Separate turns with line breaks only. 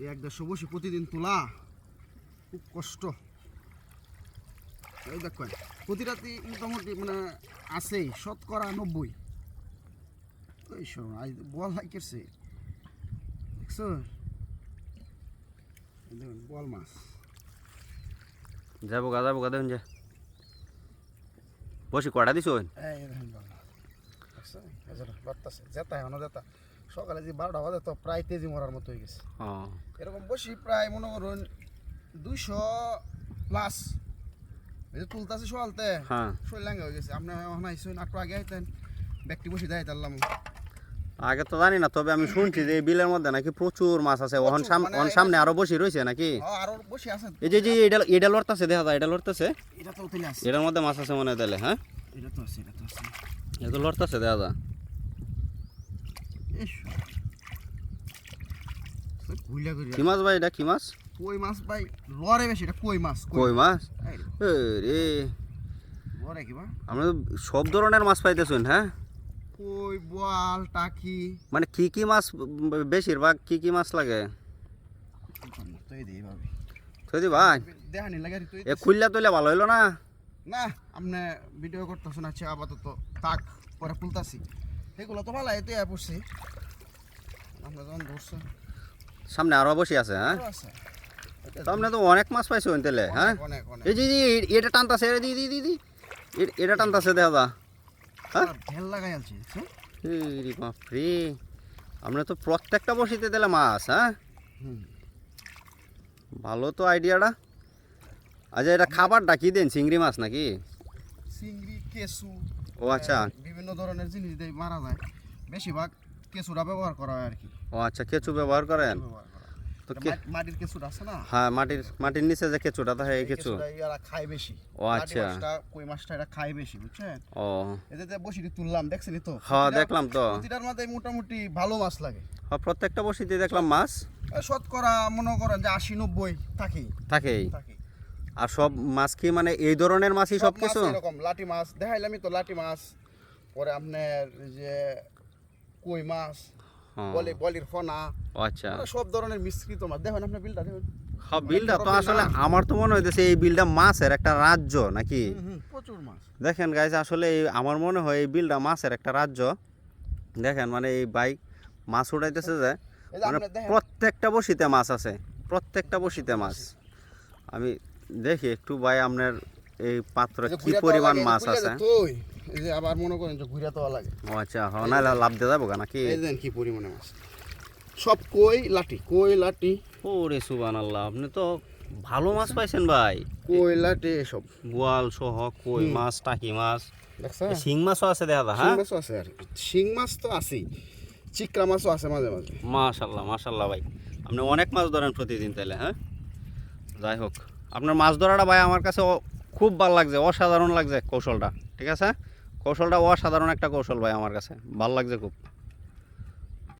এই এক দেড়শো বসে প্রতিদিন তোলা খুব কষ্ট। এই দেখেন প্রতি রাতে মোটামুটি মানে আছেই শতকরা নব্বই। ওই শোনো আজ বল হাই করছে দেখছ দেখুন বল মাছ।
যাব গা যাব গা দেখুন যা। বসি কটা দিছ?
এই দেখুন বল মাছ। দেখছ? এই যে লড়তাছে এখনও জেতা সকালে যে বারোটা বাজে তো প্রায় তেজি মরার মতো হয়ে গেছে। এরকম বসি প্রায় মনে করুন দুইশো প্লাস এই যে তুলতাছে সকালতে
হ্যাঁ।
শরীর লাঙ্গা হয়ে গেছে। আপনি এখন আইসুন একটু আগে আইতেন ব্যক্তি বসে দেয় তারলাম।
আগে তো জানি না তবে আমি শুনছি যে বিলের মধ্যে নাকি প্রচুর মাছ আছে। ওহন
মানে
সামনে আরও বসি রয়েছে নাকি?
আরও বসে আছে।
এই যে যে এটা এটা লড়তেছে দেখা যায় এটা লড়তেছে?
এটা তো উঠে আছে।
এটার মধ্যে মাছ আছে মনে হয় তাহলে হ্যাঁ?
এটা তো আছে এটা তো আছে।
এটা তো লড়তেছে দেখা যায়। কি মাছ ভাই এটা কি মাছ
কই মাছ ভাই? বেশি এটা কই মাছ?
কই? মাছ?
রে, কি
আমরা সব ধরনের মাছ পাইতেছুন হ্যাঁ?
কই বোয়াল টাকি।
মানে কি কি মাছ বেশিরভাগ কি কি মাছ লাগে? ভাই।
দেখানি তুই
এ খুললা তুইলে ভালো হইল না?
না আপনি ভিডিও করতেছেন আছে আপাতত তাক পরে তুলতাছি এগুলো তো ভালো এতে পড়ছি আমরা যখন
সামনে আরও বসে আছে হ্যাঁ? সামনে তো অনেক মাছ পাইছো তাহলে হ্যাঁ? এই যে এটা টানতাছে দি দি দি দি এ- এটা টানতাছে দেখা যা হ্যাঁ?
ঢেল লাগাই
বাপরে আমরা তো প্রত্যেকটা বসিতে দিলে মাছ হ্যাঁ? ভালো তো আইডিয়াটা। আচ্ছা এটা খাবারটা কি দেন চিংড়ি মাছ নাকি?
চিংড়ি কেঁচু
ও আচ্ছা।
বিভিন্ন ধরনের জিনিস দিয়ে মারা যায়। বেশিরভাগ কেঁচুটা ব্যবহার করা হয় আর কি।
ও আচ্ছা কেঁচু ব্যবহার করেন। তো
মাটির আছে না?
হ্যাঁ মাটির মাটির নিচে যে কেঁচুটা থাকে এই
এই
কেঁচু।
কেঁচুটা খায় বেশি।
ও আচ্ছা।
কই মাছটা এটা খায় বেশি বুঝছেন?
ও।
এতে যে বসিটি তুললাম দেখছেনই তো?
হ্যাঁ দেখলাম তো।
প্রতিটার মধ্যে মোটামুটি ভালো মাছ লাগে।
হ্যাঁ, প্রত্যেকটা বসিতে দেখলাম মাছ।
শতকরা মনে করেন যে আশি নব্বই থাকি
থাকেই।
থাকি
আর সব মাছ কি মানে এই ধরনের মাছই সব কিছু
এরকম লাটি মাছ। দেখাইলামই তো লাটি মাছ পরে আপনার যে কই মাছ
হ্যাঁ,
বলি বলির ফনা
আচ্ছা।
মানে সব ধরনের মিশ্রিত মাছ। দেখেন আপনার বিলটা দেখুন।
হ্যাঁ বিলটা তো আসলে আমার তো মনে হইতেছে এই বিলটা মাছের একটা রাজ্য নাকি?
প্রচুর মাছ।
দেখেন গাইজ আসলে এই- আমার মনে হয় এই বিলটা মাছের একটা রাজ্য। দেখেন মানে এই বাইক মাছ উঠাইতেছে যে মানে প্রত্যেকটা বসিতে মাছ আছে প্রত্যেকটা বসিতে মাছ। আমি দেখি একটু ভাই আপনার এই পাত্র কি পরিমাণ মাছ আছে?
এই যে আবার মনে করেন যে ঘুরে তো লাগে।
ও আচ্ছা হ নাহলে লাভ দিয়ে যাব গা নাকি?
এই দেন কি পরিমাণে মাছ। সব কই লাটি কই লাটি
ওরে সুবান আল্লাহ আপনি তো ভালো মাছ পাইছেন ভাই।
কই লাটি এসব।
বোয়াল সহ কই মাছ টাকি মাছ। শিং মাছও আছে দেখা
শিং
হ্যাঁ?
মাছও আছে আর কি। শিং মাছ তো আছেই চিকরা মাছও আছে মাঝে মাঝে।
মাশাল্লাহ মাশাল্লাহ ভাই। আপনি অনেক মাছ ধরেন প্রতিদিন তাহলে হ্যাঁ? যাই হোক। আপনার মাছ ধরাটা ভাই আমার কাছে খুব ভালো লাগছে, অসাধারণ লাগছে কৌশলটা, ঠিক আছে? কৌশলটা অসাধারণ একটা কৌশল ভাই আমার কাছে, ভালো লাগছে খুব।